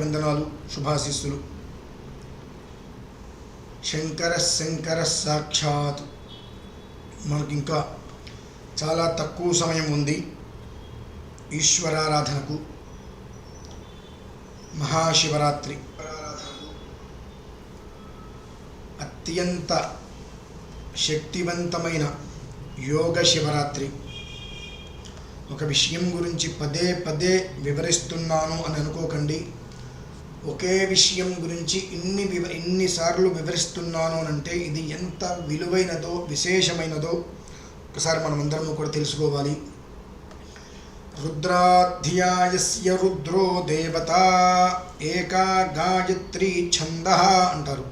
వందనాలు శుభాశిస్సులు. శంకర శంకర సాక్షాత్. మనకి ఇంకా చాలా తక్కువ సమయం ఉంది ఈశ్వరారాధనకు మహాశివరాత్రి. అత్యంత శక్తివంతమైన యోగ శివరాత్రి. ఒక విషయం గురించి పదే పదే వివరిస్తున్నాను అని అనుకోకండి. ఒకే విషయం గురించి ఇన్ని వివ ఇన్నిసార్లు వివరిస్తున్నాను అంటే ఇది ఎంత విలువైనదో విశేషమైనదో ఒకసారి మనం అందరం కూడా తెలుసుకోవాలి. రుద్రాధ్యాయస్య రుద్రో దేవత ఏకా గాయత్రి ఛంద అంటారు.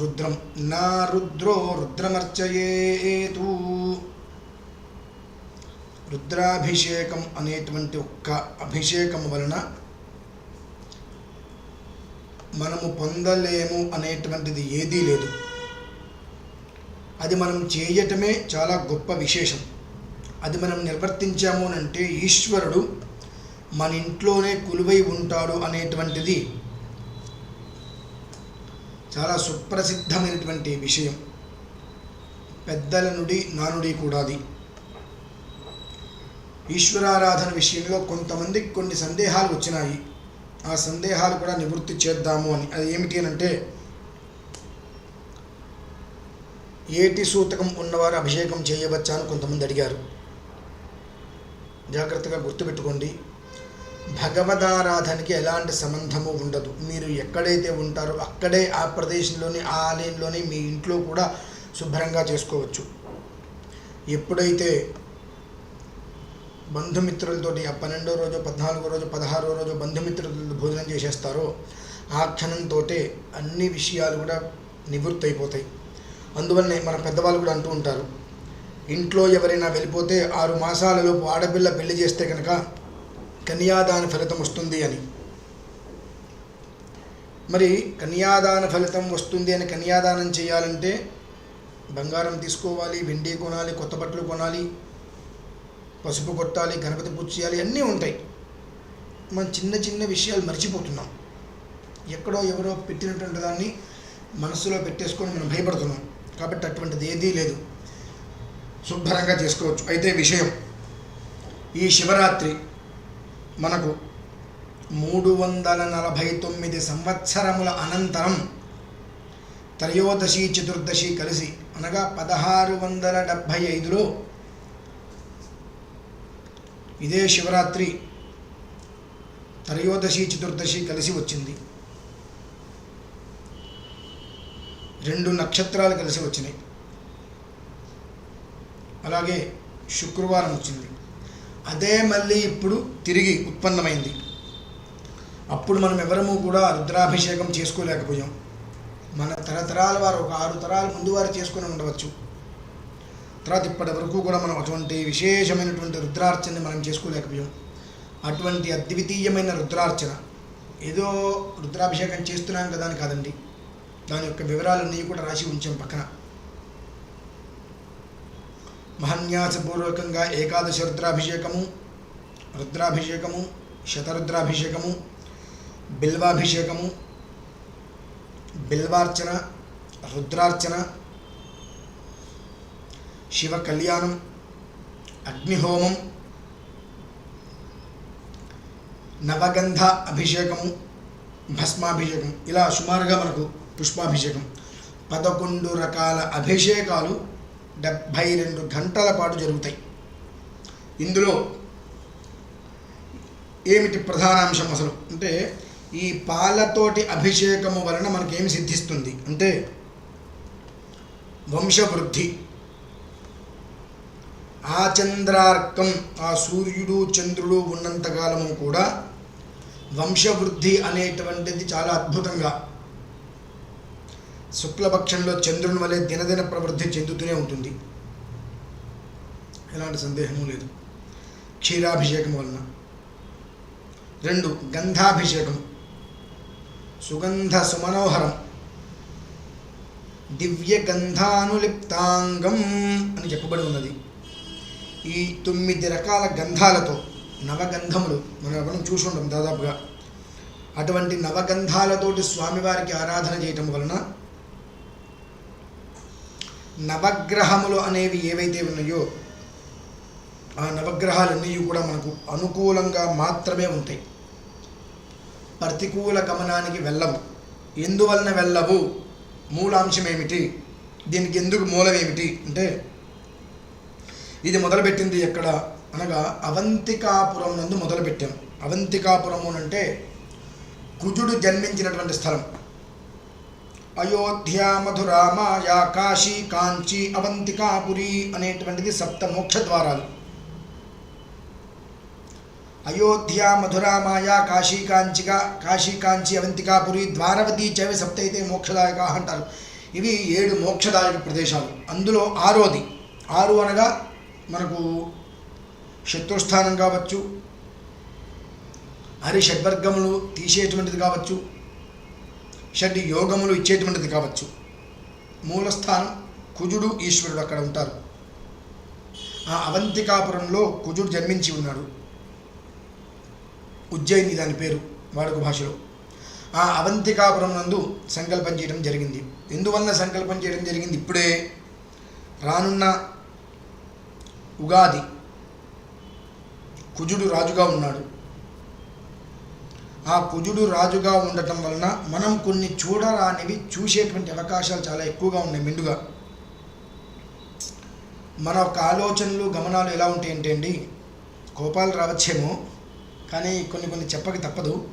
రుద్రం నా రుద్రో రుద్రమర్చయేతు. రుద్రాభిషేకం అనేటువంటి ఒక్క అభిషేకం వలన మనము పొందలేము అనేటువంటిది ఏదీ లేదు. అది మనం చేయటమే చాలా గొప్ప విశేషం. అది మనం నిర్వర్తించాము అని అంటే ఈశ్వరుడు మన ఇంట్లోనే కొలువై ఉంటాడు అనేటువంటిది చాలా సుప్రసిద్ధమైనటువంటి విషయం. పెద్దల నుడి నానుడి కూడా అది. ఈశ్వరారాధన విషయంలో కొంతమందికి కొన్ని సందేహాలు వచ్చినాయి. ఆ సందేహాలు కూడా నివృత్తి చేద్దాము అని. అది ఏమిటి అని అంటే ఏటి సూతకం ఉన్నవారు అభిషేకం చేయవచ్చా అని కొంతమంది అడిగారు. జాగ్రత్తగా గుర్తుపెట్టుకోండి. భగవదారాధనకి ఎలాంటి సంబంధము ఉండదు. మీరు ఎక్కడైతే ఉంటారో అక్కడే ఆ ప్రదేశంలోని ఆ ఆలయంలోని మీ ఇంట్లో కూడా శుభ్రంగా చేసుకోవచ్చు. ఎప్పుడైతే బంధుమిత్రులతోటి ఆ పన్నెండో రోజు పద్నాలుగో రోజు పదహారో రోజు బంధుమిత్రులతో భోజనం చేసేస్తారో. ఆ క్షణంతో అన్ని విషయాలు కూడా నివృత్తి అయిపోతాయి అందువల్లనే మన పెద్దవాళ్ళు కూడా అంటూ ఉంటారు ఇంట్లో ఎవరైనా వెళ్ళిపోతే ఆరు మాసాలలోపు ఆడపిల్ల పెళ్ళి చేస్తే కనుక కన్యాదాన ఫలితం వస్తుంది అని. మరి కన్యాదాన ఫలితం వస్తుంది అని కన్యాదానం చేయాలంటే బంగారం తీసుకోవాలి వెండి కొనాలి కొత్త బట్టలు కొనాలి పసుపు కొట్టాలి గణపతి పూజ చేయాలి అన్నీ ఉంటాయి. మనం చిన్న చిన్న విషయాలు మర్చిపోతున్నాం. ఎక్కడో ఎవరో పెట్టినటువంటి దాన్ని మనసులో పెట్టేసుకొని మనం భయపడుతున్నాం. కాబట్టి అటువంటిది ఏదీ లేదు. శుభ్రంగా చేసుకోవచ్చు. అయితే విషయం ఈ శివరాత్రి మనకు మూడు వందల నలభై తొమ్మిది సంవత్సరముల అనంతరం త్రయోదశి చతుర్దశి కలిసి అనగా పదహారు వందల డెబ్భై ఐదులో ఇదే శివరాత్రి త్రయోదశి చతుర్దశి కలిసి వచ్చింది. రెండు నక్షత్రాలు కలిసి వచ్చినాయి. అలాగే శుక్రవారం వచ్చింది. అదే మళ్ళీ ఇప్పుడు తిరిగి ఉత్పన్నమైంది. అప్పుడు మనం ఎవరము కూడా రుద్రాభిషేకం చేసుకోలేకపోయాం. మన తరతరాల వారు ఒక ఆరు తరాల ముందు వారు చేసుకుని ఉండవచ్చు. తర్వాత ఇప్పటి వరకు కూడా మనం అటువంటి విశేషమైనటువంటి రుద్రార్చనని మనం చేసుకోలేకపోయాం. అటువంటి అద్వితీయమైన రుద్రార్చన. ఏదో రుద్రాభిషేకం చేస్తున్నాం కదా అని కాదండి. దాని యొక్క వివరాలన్నీ కూడా రాసి ఉంచాం పక్కన. మహన్యాసపూర్వకంగా ఏకాదశ రుద్రాభిషేకము రుద్రాభిషేకము శతరుద్రాభిషేకము బిల్వాభిషేకము బిల్వార్చన రుద్రార్చన శివ కళ్యాణం అగ్నిహోమం నవగంధ అభిషేకము భస్మాభిషేకం ఇలా సుమారుగా మనకు పుష్పాభిషేకం. పదకొండు రకాల అభిషేకాలు డెబ్భై రెండు గంటల పాటు జరుగుతాయి. ఇందులో ఏమిటి ప్రధానాంశం అసలు? అంటే ఈ పాలతోటి అభిషేకము వలన మనకేమి సిద్ధిస్తుంది? అంటే వంశవృద్ధి. ఆ చంద్రార్కం ఆ సూర్యుడు చంద్రుడు ఉన్నంతకాలము కూడా వంశవృద్ధి అనేటువంటిది చాలా అద్భుతంగా. శుక్లపక్షంలో చంద్రుని వలె దినదిన ప్రవృద్ధి చెందుతూనే ఉంటుంది. ఎలాంటి సందేహము లేదు. క్షీరాభిషేకం వలన. రెండు గంధాభిషేకం సుగంధ సుమనోహరం. దివ్య గంధానులిప్తాంగం అని చెప్పబడి ఉన్నది. ఈ తొమ్మిది రకాల గంధాలతో నవగంధములు మనం మనం చూసి ఉంటాం దాదాపుగా. అటువంటి నవగంధాలతోటి స్వామివారికి ఆరాధన చేయటం వలన నవగ్రహములు అనేవి ఏవైతే ఉన్నాయో ఆ నవగ్రహాలన్నీ కూడా మనకు అనుకూలంగా మాత్రమే ఉంటాయి. ప్రతికూల గమనానికి వెళ్ళవు. ఎందువలన వెళ్ళవు? మూలాంశం ఏమిటి దీనికి ఎందుకు మూలం ఏమిటి అంటే ఇది మొదలుపెట్టింది ఎక్కడ? అనగా అవంతికాపురం నందు మొదలుపెట్టాం. అవంతికాపురము అంటే కుజుడు జన్మించినటువంటి స్థలం. అయోధ్య మధుర మాయా కాశీ కాంచి అవంతికాపురి అనేటువంటిది సప్త మోక్ష ద్వారాలు. అయోధ్య మధుర మాయా కాశీ కాంచిగా కాశీ కాంచి అవంతికాపురి ద్వారవతి చవి సప్తైతే మోక్షదాయక అంటారు. ఇవి ఏడు మోక్షదాయక ప్రదేశాలు. అందులో ఆరోది. ఆరు అనగా మనకు శత్రుస్థానం కావచ్చు హరి షడ్వర్గములు తీసేటువంటిది కావచ్చు షడ్ యోగములు ఇచ్చేటువంటిది కావచ్చు. మూలస్థానం కుజుడు ఈశ్వరుడు అక్కడ ఉంటారు. ఆ అవంతికాపురంలో కుజుడు జన్మించి ఉన్నాడు. ఉజ్జయిని దాని పేరు వాడుక భాషలో. ఆ అవంతికాపురం నందు సంకల్పం చేయడం జరిగింది. ఎందువల్ల సంకల్పం చేయడం జరిగింది? ఇప్పుడే రానున్న ఉగాది. కుజుడు రాజుగా ఉన్నాడు. ఆ కుజుడు రాజుగా ఉండటం వలన మనం కొన్ని చూడరానివి చూసేటువంటి అవకాశాలు చాలా ఎక్కువగా ఉన్నాయి మెండుగా. మన యొక్క ఆలోచనలు గమనాలు ఎలా ఉంటాయంటే అండి కోపాలు రావచ్చేమో కానీ కొన్ని కొన్ని చెప్పక తప్పదు.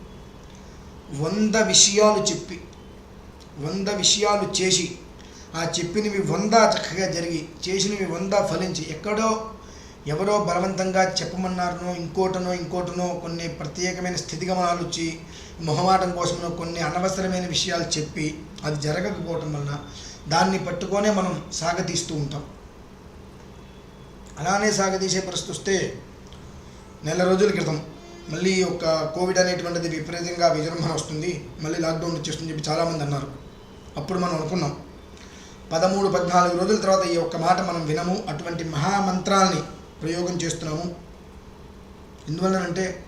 వంద విషయాలు చెప్పి వంద విషయాలు చేసి ఆ చెప్పినవి వంద చక్కగా జరిగి చేసినవి వంద ఫలించి ఎక్కడో ఎవరో బలవంతంగా చెప్పమన్నారనో ఇంకోటనో ఇంకోటనో కొన్ని ప్రత్యేకమైన స్థితిగమనాలు వచ్చి మొహమాటం కోసమనో కొన్ని అనవసరమైన విషయాలు చెప్పి అది జరగకపోవటం వలన దాన్ని పట్టుకొనే మనం సాగతీస్తూ ఉంటాం. అలానే సాగతీసే పరిస్థితి వస్తే నెల రోజుల క్రితం మళ్ళీ ఒక కోవిడ్ అనేటువంటిది విపరీతంగా విజృంభణ వస్తుంది. మళ్ళీ లాక్డౌన్ వచ్చేస్తుంది చెప్పి చాలామంది అన్నారు. అప్పుడు మనం అనుకున్నాం పదమూడు పద్నాలుగు రోజుల తర్వాత ఈ ఒక్క మాట మనం వినము. అటువంటి మహామంత్రాల్ని ప్రయోగం చేస్తున్నాము. ఎందువలనంటే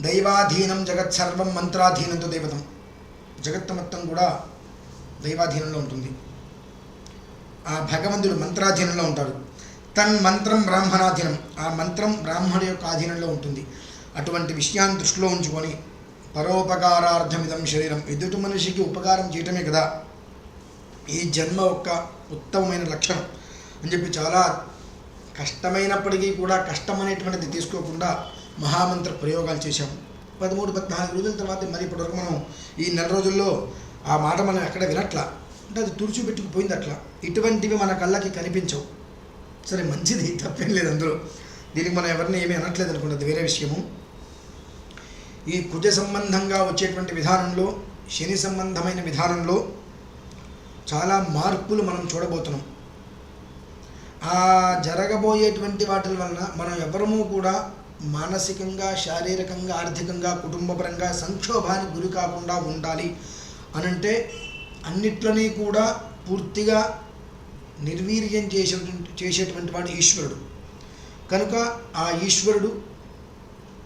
దైవాధీనం జగత్ సర్వం మంత్రాధీనంతో దైవతం. జగత్తు మొత్తం కూడా దైవాధీనంలో ఉంటుంది. ఆ భగవంతుడు మంత్రాధీనంలో ఉంటాడు. తన్ మంత్రం బ్రాహ్మణాధీనం. ఆ మంత్రం బ్రాహ్మణుడి యొక్క ఆధీనంలో ఉంటుంది. అటువంటి విషయాన్ని దృష్టిలో ఉంచుకొని పరోపకారార్థమిదం శరీరం. ఎదుటి మనిషికి ఉపకారం చేయటమే కదా. ఈ జన్మ యొక్క ఉత్తమమైన లక్షణం అని చెప్పి చాలా కష్టమైనప్పటికీ కూడా కష్టం అనేటువంటిది తీసుకోకుండా మహామంత్ర ప్రయోగాలు చేశాము. పదమూడు పద్నాలుగు రోజుల తర్వాత మరి ఇప్పటివరకు మనం ఈ నెల రోజుల్లో ఆ మాట మనం ఎక్కడ వినట్లా? అంటే అది తుడిచిపెట్టుకుపోయింది అట్లా. ఇటువంటివి మన కళ్ళకి కనిపించవు. సరే మంచిది తప్పేం లేదు అందులో. దీనికి మనం ఎవరిని ఏమీ అనట్లేదు అనుకుంటే అది వేరే విషయము. ఈ కుజ సంబంధంగా వచ్చేటువంటి విధానంలో శని సంబంధమైన విధానంలో చాలా మార్పులు మనం చూడబోతున్నాం. ఆ జరగబోయేటువంటి వాటి వలన మనం ఎవరము కూడా మానసికంగా శారీరకంగా ఆర్థికంగా కుటుంబపరంగా సంక్షోభానికి గురి కాకుండా ఉండాలి అనంటే అన్నిట్లని కూడా పూర్తిగా నిర్వీర్యం చేసేటువంటి చేసేటువంటి వాడు ఈశ్వరుడు. కనుక ఆ ఈశ్వరుడు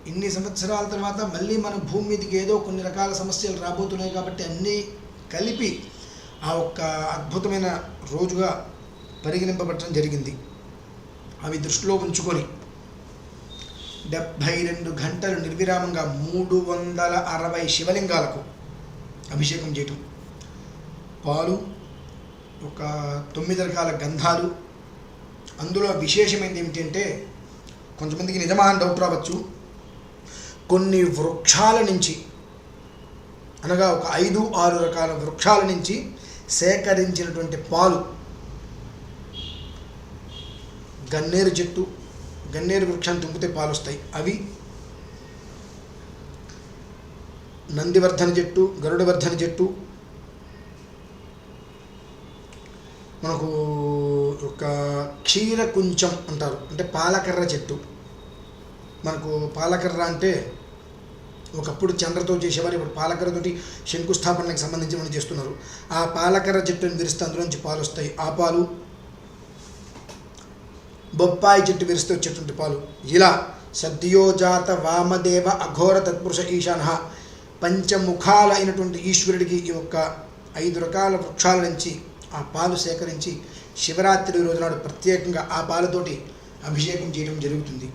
ఇన్ని సంవత్సరాల తర్వాత మళ్ళీ మన భూమి మీదకి ఏదో కొన్ని రకాల సమస్యలు రాబోతున్నాయి కాబట్టి అన్నీ కలిపి ఆ ఒక్క అద్భుతమైన రోజుగా పరిగణింపబడటం జరిగింది. అవి దృష్టిలో ఉంచుకొని డెబ్భై రెండు గంటలు నిర్విరామంగా మూడు వందల అరవై శివలింగాలకు అభిషేకం చేయటం. పాలు ఒక తొమ్మిది రకాల గంధాలు. అందులో విశేషమైనది ఏమిటంటే కొంతమందికి నిజమా అని డౌట్ రావచ్చు. కొన్ని వృక్షాల నుంచి అనగా ఒక ఐదు ఆరు రకాల వృక్షాల నుంచి సేకరించినటువంటి పాలు. గన్నేరు చెట్టు గన్నేరు వృక్షాన్ని తుంపితే పాలు వస్తాయి అవి నందివర్ధన చెట్టు గరుడవర్ధన చెట్టు మనకు ఒక క్షీర కుంచం అంటారు. అంటే పాలకర్ర చెట్టు. మనకు పాలకర్ర అంటే ఒకప్పుడు చంద్రతో చేసేవారు ఇప్పుడు పాలకర్రతోటి శంకుస్థాపనకు సంబంధించి మనం చేస్తున్నారు. ఆ పాలకర్ర చెట్టుని విరిస్తే అందులోంచి పాలు వస్తాయి. ఆ పాలు? బొప్పాయి చెట్టు విరిస్తే వచ్చేటువంటి పాలు. ఇలా సద్యోజాత వామదేవ అఘోర తత్పురుష ఈశాన పంచముఖాల అయినటువంటి ఈశ్వరుడికి ఈ యొక్క ఐదు రకాల వృక్షాల నుంచి ఆ పాలు సేకరించి శివరాత్రి రోజు నాడు ప్రత్యేకంగా ఆ పాలతోటి అభిషేకం చేయడం జరుగుతుంది.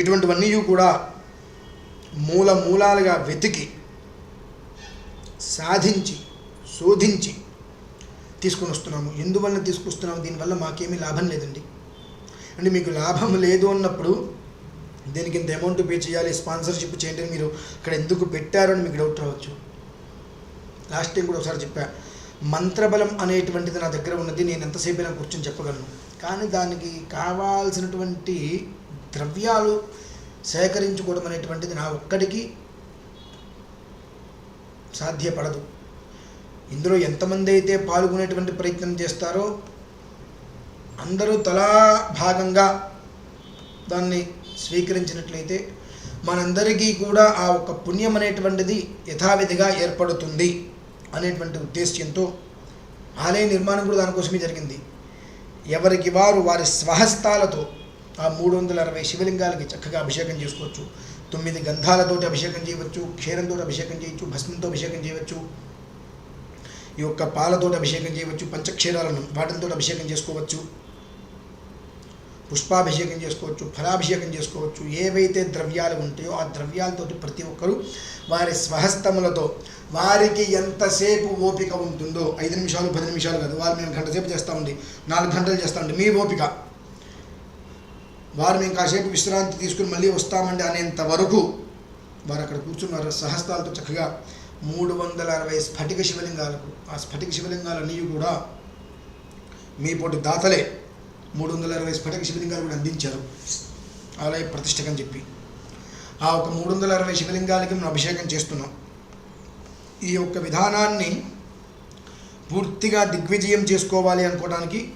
ఇటువంటివన్నీ కూడా మూల మూలాలుగా వెతికి సాధించి శోధించి తీసుకొని వస్తున్నాము. ఎందువల్ల తీసుకొస్తున్నాము? దీనివల్ల మాకేమీ లాభం లేదండి. అంటే మీకు లాభం లేదు అన్నప్పుడు దీనికి ఇంత అమౌంట్ పే చేయాలి స్పాన్సర్షిప్ చేయండి అని మీరు ఇక్కడ ఎందుకు పెట్టారని మీకు డౌట్ రావచ్చు. లాస్ట్ టైం కూడా ఒకసారి చెప్పా మంత్రబలం అనేటువంటిది నా దగ్గర ఉన్నది నేను ఎంతసేపు అయినా కూర్చొని చెప్పగలను. కానీ దానికి కావాల్సినటువంటి ద్రవ్యాలు సేకరించుకోవడం అనేటువంటిది నా ఒక్కడికి సాధ్యపడదు. ఇందులో ఎంతమంది అయితే పాల్గొనేటువంటి ప్రయత్నం చేస్తారో అందరూ తలా భాగంగా దాన్ని స్వీకరించినట్లయితే మనందరికీ కూడా ఆ ఒక పుణ్యం అనేటువంటిది యథావిధిగా ఏర్పడుతుంది అనేటువంటి ఉద్దేశ్యంతో ఆలయ నిర్మాణం కూడా దానికోసమే జరిగింది. ఎవరికి వారు వారి స్వహస్తాలతో ఆ మూడు వందల అరవై శివలింగాలకి చక్కగా అభిషేకం చేసుకోవచ్చు. తొమ్మిది గంధాలతోటి అభిషేకం చేయవచ్చు క్షీరంతో అభిషేకం చేయవచ్చు భస్మంతో అభిషేకం చేయవచ్చు ఈ యొక్క పాలతోటి అభిషేకం చేయవచ్చు పంచక్షీరాలను వాటితో అభిషేకం చేసుకోవచ్చు పుష్పాభిషేకం చేసుకోవచ్చు ఫలాభిషేకం చేసుకోవచ్చు ఏవైతే ద్రవ్యాలు ఉంటాయో ఆ ద్రవ్యాలతోటి ప్రతి ఒక్కరూ వారి స్వహస్తములతో వారికి ఎంతసేపు ఓపిక ఉంటుందో ఐదు నిమిషాలు పది నిమిషాలు కాదు వారు మేము గంట సేపు చేస్తామండి నాలుగు గంటలు చేస్తామండి మీ ఓపిక. వారు మేము కాసేపు విశ్రాంతి తీసుకుని మళ్ళీ వస్తామండి అనేంత వరకు వారు అక్కడ కూర్చున్నారు. సహస్రాలతో చక్కగా మూడు వందల అరవై స్ఫటిక శివలింగాలకు ఆ స్ఫటిక శివలింగాలన్నీ కూడా మీ పోటీ దాతలే మూడు వందల అరవై స్ఫటిక శివలింగాలు కూడా అందించారు. ఆలయ ప్రతిష్టకని చెప్పి. ఆ ఒక మూడు వందల అరవై శివలింగాలకి మనం అభిషేకం చేస్తున్నాం. ఈ యొక్క విధానాన్ని పూర్తిగా దిగ్విజయం చేసుకోవాలి అనుకోవడానికి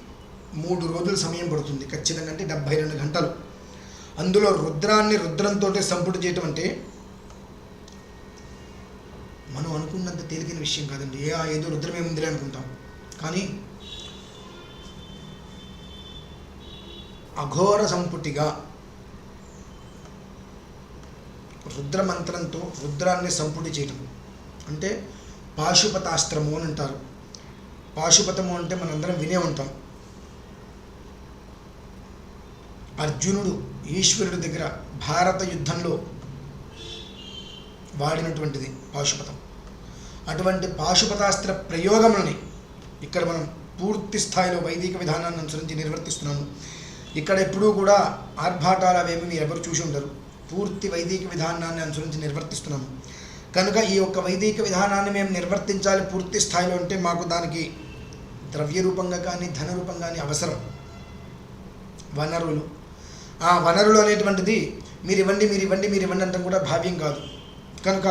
మూడు రోజులు సమయం పడుతుంది. ఖచ్చితంగా అంటే డెబ్భై రెండు గంటలు. అందులో రుద్రాన్ని రుద్రంతో సంపుటి చేయటం అంటే మనం అనుకున్నంత తేలికైన విషయం కాదండి. ఏ ఏదో రుద్రమే ఉందిలే అనుకుంటాం. కానీ అఘోర సంపుటిగా రుద్రమంత్రంతో రుద్రాన్ని సంపుటి చేయటం. అంటే పాశుపతాస్త్రము అని అంటారు. పాశుపతము అంటే మనందరం వినే ఉంటాం. అర్జునుడు ఈశ్వరుడి దగ్గర భారత యుద్ధంలో వాడినటువంటిది పాశుపతం. అటువంటి పాశుపతాస్త్ర ప్రయోగములని ఇక్కడ మనం పూర్తి స్థాయిలో వైదిక విధానాన్ని అనుసరించి నిర్వర్తిస్తున్నాము. ఇక్కడ ఎప్పుడూ కూడా ఆర్భాటాలు అవేమి మీరు ఎవరు చూసి ఉండరు. పూర్తి వైదిక విధానాన్ని అనుసరించి నిర్వర్తిస్తున్నాము. కనుక ఈ యొక్క వైదిక విధానాన్ని మేము నిర్వర్తించాలి పూర్తి స్థాయిలో అంటే మాకు దానికి ద్రవ్య రూపంగా కానీ ధన రూపంగా కానీ అవసరం. వనరులు ఆ వనరులు అనేటువంటిది మీరు ఇవ్వండి మీరు ఇవ్వండి మీరు ఇవ్వండి అంటే కూడా భావ్యం కాదు. కనుక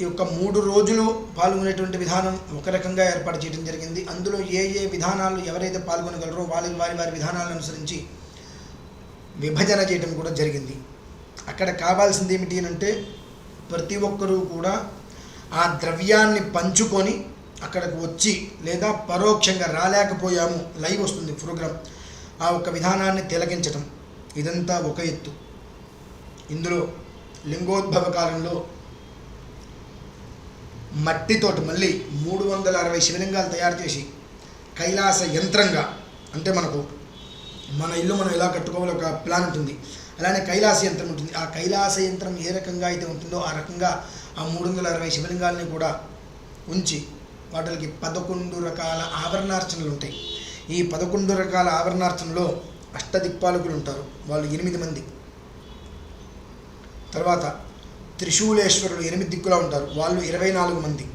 ఈ యొక్క మూడు రోజులు పాల్గొనేటువంటి విధానం ఒక రకంగా ఏర్పాటు చేయడం జరిగింది. అందులో ఏ ఏ విధానాలు ఎవరైతే పాల్గొనగలరో వాళ్ళ వారి వారి విధానాలను అనుసరించి విభజన చేయడం కూడా జరిగింది. అక్కడ కావాల్సింది ఏమిటి అని అంటే ప్రతి ఒక్కరూ కూడా ఆ ద్రవ్యాన్ని పంచుకొని అక్కడికి వచ్చి లేదా పరోక్షంగా రాలేకపోయాము. లైవ్ వస్తుంది ప్రోగ్రామ్ ఆ ఒక విధానాన్ని తిలకించటం. ఇదంతా ఒక ఎత్తు. ఇందులో లింగోద్భవ కాలంలో మట్టితోటి మళ్ళీ మూడు వందల అరవై శివలింగాలు తయారు చేసి కైలాస యంత్రంగా అంటే మనకు మన ఇల్లు మనం ఎలా కట్టుకోవాలో ఒక ప్లాన్ ఉంటుంది. అలానే కైలాస యంత్రం ఉంటుంది. ఆ కైలాస యంత్రం ఏ రకంగా అయితే ఉంటుందో ఆ రకంగా ఆ మూడు వందల అరవై శివలింగాలని కూడా ఉంచి వాటికి పదకొండు రకాల ఆభరణార్చనలు ఉంటాయి. ఈ పదకొండు రకాల ఆభరణార్చనలో అష్టదిక్పాలకులు ఉంటారు వాళ్ళు ఎనిమిది మంది. తర్వాత త్రిశూలేశ్వరులు ఎనిమిది దిక్కులా ఉంటారు. వాళ్ళు ఇరవై నాలుగు మంది.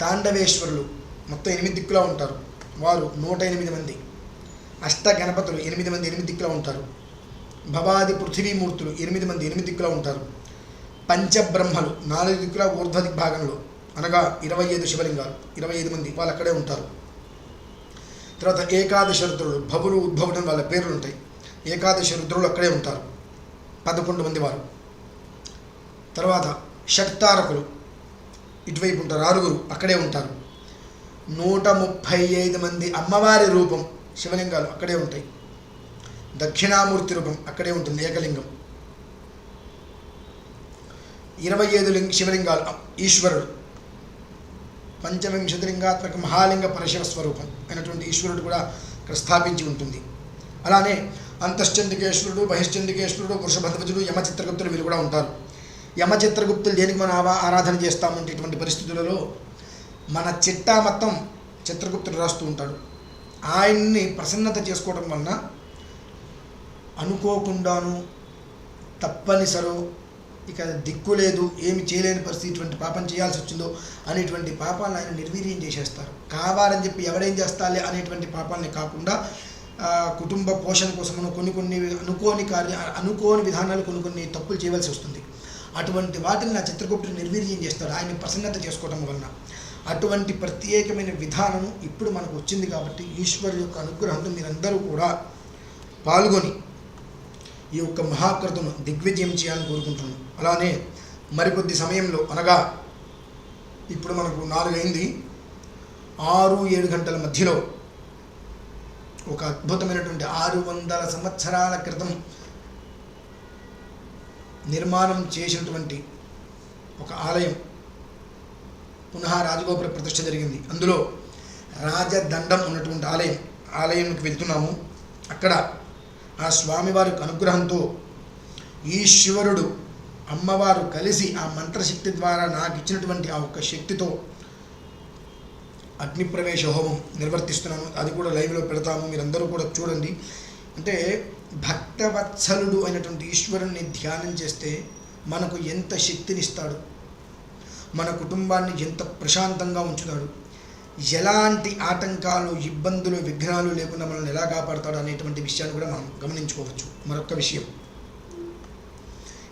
తాండవేశ్వరులు మొత్తం ఎనిమిది దిక్కులా ఉంటారు. వారు నూట ఎనిమిది మంది. అష్ట గణపతులు ఎనిమిది మంది ఎనిమిది దిక్కులా ఉంటారు. భవాది పృథివీమూర్తులు ఎనిమిది మంది ఎనిమిది దిక్కులా ఉంటారు. పంచబ్రహ్మలు నాలుగు దిక్కుల ఊర్ధ్వ దిగ్భాగంలో అనగా ఇరవై ఐదు శివలింగాలు ఇరవై ఐదు మంది వాళ్ళు అక్కడే ఉంటారు. తర్వాత ఏకాదశ రుద్రుడు భవులు ఉద్భవుడు వాళ్ళ పేర్లు ఉంటాయి. ఏకాదశ రుద్రులు అక్కడే ఉంటారు పదకొండు మంది వారు. తర్వాత షట్తారకులు ఇటువైపు ఉంటారు ఆరుగురు అక్కడే ఉంటారు. నూట ముప్పై ఐదు మంది అమ్మవారి రూపం శివలింగాలు అక్కడే ఉంటాయి. దక్షిణామూర్తి రూపం అక్కడే ఉంటుంది ఏకలింగం. ఇరవై ఐదు లింగ శివలింగాలు ఈశ్వరుడు. పంచవింశతిలింగాత్మక మహాలింగ పరశివ స్వరూపం అయినటువంటి ఈశ్వరుడు కూడా ఇక్కడ స్థాపించి ఉంటుంది. అలానే అంతశ్చండికేశ్వరుడు బహిశ్చండికేశ్వరుడు వృషభధ్వజుడు యమచిత్రగుప్తుడు వీళ్ళు కూడా ఉంటారు. యమచిత్రగుప్తులు దేనికి మనం ఆరాధన చేస్తామంటే ఇటువంటి పరిస్థితులలో మన చిట్టా మొత్తం చిత్రగుప్తుడు రాస్తూ ఉంటాడు. ఆయన్ని ప్రసన్నత చేసుకోవడం వలన అనుకోకుండాను తప్పనిసరో ఇక దిక్కు లేదు ఏమి చేయలేని పరిస్థితి ఇటువంటి పాపం చేయాల్సి వచ్చిందో అనేటువంటి పాపాలను ఆయన నిర్వీర్యం చేసేస్తారు. కావాలని చెప్పి ఎవడేం చేస్తాలే అనేటువంటి పాపాలని కాకుండా కుటుంబ పోషణ కోసము కొన్ని కొన్ని అనుకోని కార్య అనుకోని విధానాలు కొన్ని కొన్ని తప్పులు చేయవలసి వస్తుంది. అటువంటి వాటిని నా చిత్రగుప్తుడు నిర్వీర్యం చేస్తాడు. ఆయన ప్రసన్నత చేసుకోవటం వలన. అటువంటి ప్రత్యేకమైన విధానం ఇప్పుడు మనకు వచ్చింది కాబట్టి ఈశ్వరు యొక్క అనుగ్రహంతో మీరందరూ కూడా పాల్గొని ఈ యొక్క మహాకృతను దిగ్విజయం చేయాలని కోరుకుంటున్నాను. అలానే మరికొద్ది సమయంలో అనగా ఇప్పుడు మనకు నాలుగైంది. ఆరు ఏడు గంటల మధ్యలో ఒక అద్భుతమైనటువంటి ఆరు వందల సంవత్సరాల క్రితం నిర్మాణం చేసినటువంటి ఒక ఆలయం పునః రాజగోపుర ప్రతిష్ట జరిగింది. అందులో రాజదండం ఉన్నటువంటి ఆలయం ఆలయంకి వెళ్తున్నాము. అక్కడ ఆ స్వామివారి అనుగ్రహంతో ఈశ్వరుడు అమ్మవారు కలిసి ఆ మంత్రశక్తి ద్వారా నాకు ఇచ్చినటువంటి ఆ ఒక్క శక్తితో అగ్నిప్రవేశ హోమం నిర్వర్తిస్తున్నాను. అది కూడా లైవ్లో పెడతాము. మీరందరూ కూడా చూడండి. అంటే భక్తవత్సలుడు అయినటువంటి ఈశ్వరుణ్ణి ధ్యానం చేస్తే మనకు ఎంత శక్తినిస్తాడు? మన కుటుంబాన్ని ఎంత ప్రశాంతంగా ఉంచుతాడు? ఎలాంటి ఆటంకాలు ఇబ్బందులు విఘ్నాలు లేకుండా మనల్ని ఎలా కాపాడతాడు అనేటువంటి విషయాన్ని కూడా మనం గమనించుకోవచ్చు. మరొక విషయం.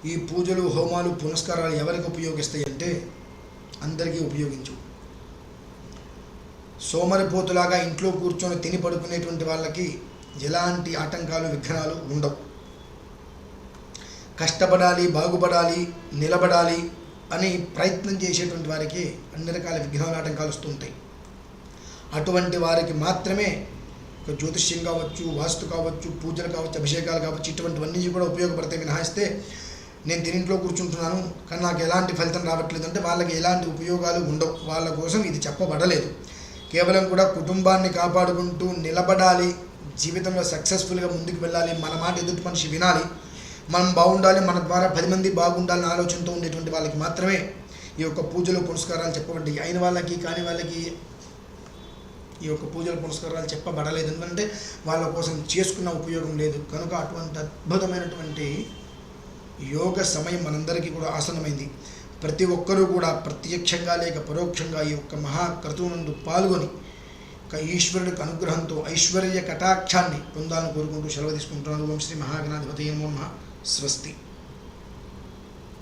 ఈ పూజలు హోమాలు పునస్కారాలు ఎవరికి ఉపయోగిస్తాయి అంటే అందరికీ ఉపయోగించు. సోమరిపోతులాగా ఇంట్లో కూర్చొని తిని పడుకునేటువంటి వాళ్ళకి ఎలాంటి ఆటంకాలు విఘ్నాలు ఉండవు. కష్టపడాలి బాగుపడాలి నిలబడాలి అని ప్రయత్నం చేసేటువంటి వారికి అన్ని రకాల విఘ్నాలు ఆటంకాలు వస్తూ ఉంటాయి. అటువంటి వారికి మాత్రమే ఒక జ్యోతిష్యం కావచ్చు వాస్తు కావచ్చు పూజలు కావచ్చు అభిషేకాలు కావచ్చు ఇటువంటివన్నీ కూడా ఉపయోగపడతాయి. మినహాయిస్తే నేను తినింట్లో కూర్చుంటున్నాను కానీ నాకు ఎలాంటి ఫలితం రావట్లేదు అంటే వాళ్ళకి ఎలాంటి ఉపయోగాలు ఉండవు. వాళ్ళ కోసం ఇది చెప్పబడలేదు. కేవలం కూడా కుటుంబాన్ని కాపాడుకుంటూ నిలబడాలి జీవితంలో సక్సెస్ఫుల్గా ముందుకు వెళ్ళాలి మన మాట ఎదుటి మనిషి వినాలి మనం బాగుండాలి మన ద్వారా పది మంది బాగుండాలని ఆలోచనతో ఉండేటువంటి వాళ్ళకి మాత్రమే ఈ యొక్క పూజలు పురస్కారాలు చెప్పబడ్డాయి. అయిన వాళ్ళకి కాని వాళ్ళకి ఈ యొక్క పూజల పురస్కారాలు చెప్పబడలేదు ఎందుకంటే వాళ్ళ కోసం చేసుకున్న ఉపయోగం లేదు. కనుక అటువంటి అద్భుతమైనటువంటి యోగ సమయం మనందరికీ కూడా ఆసనమైంది ప్రతి ఒక్కరూ కూడా ప్రత్యక్షంగా లేక పరోక్షంగా ఈ యొక్క మహాక్రతువునందు పాల్గొని ఒక ఈశ్వరుడికి అనుగ్రహంతో ఐశ్వర్య కటాక్షాన్ని పొందాలని కోరుకుంటూ సెలవు తీసుకుంటున్నాను. ఓం శ్రీ మహాగణాధిపతి నమో. స్వస్తి.